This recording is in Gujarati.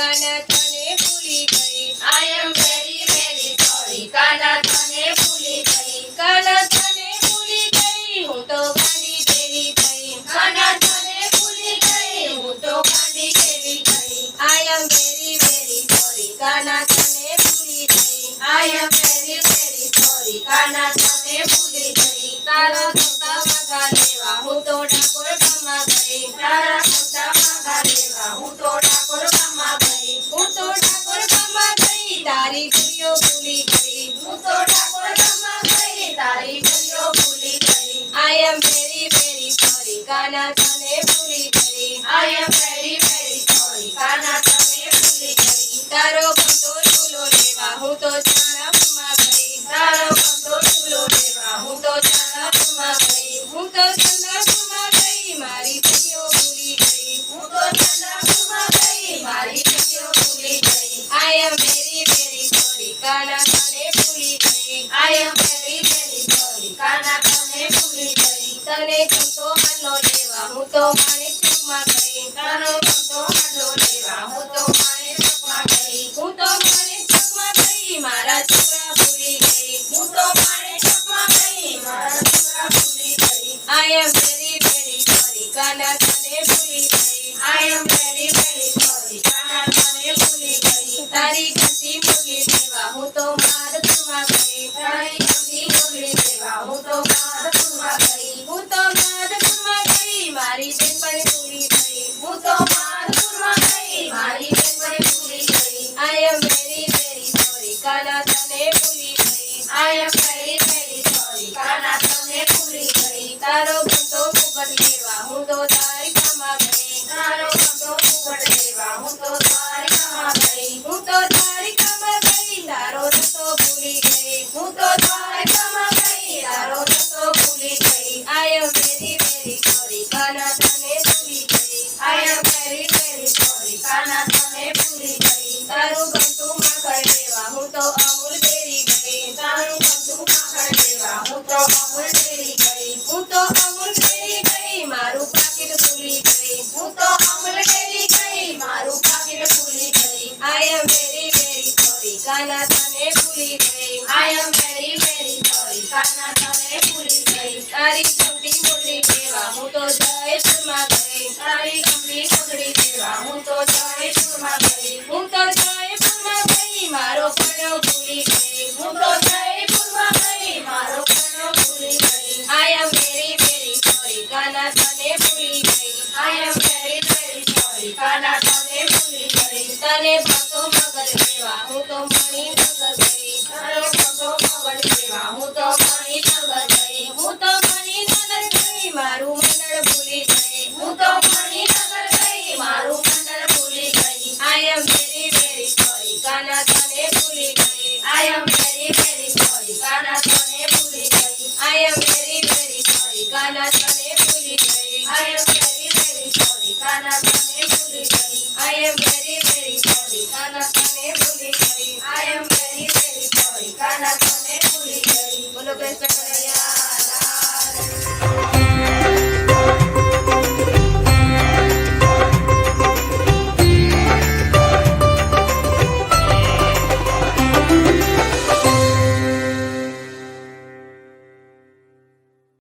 કાના તને ભૂલી ગઈ I am very very sorry. કાના તને ભૂલી ગઈ કાના તને ભૂલી ગઈ હું તો ગાંડી જેવી થઈ કાના તને ભૂલી ગઈ હું તો ગાંડી જેવી થઈ I am very very sorry. કાના તને ભૂલી ગઈ I am very very sorry. કાના તને ભૂલી ગઈ તારા કાના તને ભૂલી ગઈ I am very very sorry કાના તને ભૂલી ગઈ તારો ગમતો ચૂલો લેવા. હું તો ચાણપમાં ગઈ. તારો ગમતો ચૂલો લેવા. હું તો ચાણપમાં ગઈ. હું તો ચાણપમાં ગઈ. મારી ગુડીઓ ભૂલી ગઈ. હું તો ચાણપમાં ગઈ. મારી ભૂલી કાના તને ભૂલી તો માણેકમાં ગઈ, તારો ગમતો હાડો લેવા. હું તો મારા ભૂલી ગઈ. હું મારા ભૂલી ભૂલી ભૂલી તારી ગમતી મુરલી લેવા હું તો બેનપણી ભૂલી ગઈ. હું તો માધપુરમાં ગઈ મારી બેનપણી તને ભૂલી ગઈ. Am કાના તને ભૂલી ગઈ તારું ગમતું માખણ લેવા, હું તો અમૂલ ડેરી ગઈ. તારું ગમતું માખણ લેવા, હું તો અમૂલ ડેરી ગઈ. હું તો અમૂલ ડેરી ગઈ, મારું પાકીટ ભૂલી ગઈ. હું તો અમૂલ ડેરી ગઈ, મારું પાકીટ ભૂલી ગઈ. I am very very sorry, કાના તને ભૂલી ગઈ. I am very very sorry, કાના તને ભૂલી ગઈ. તારી ગમતી am very very sorry કાના તને ભૂલી ગઈ I am very very sorry Kana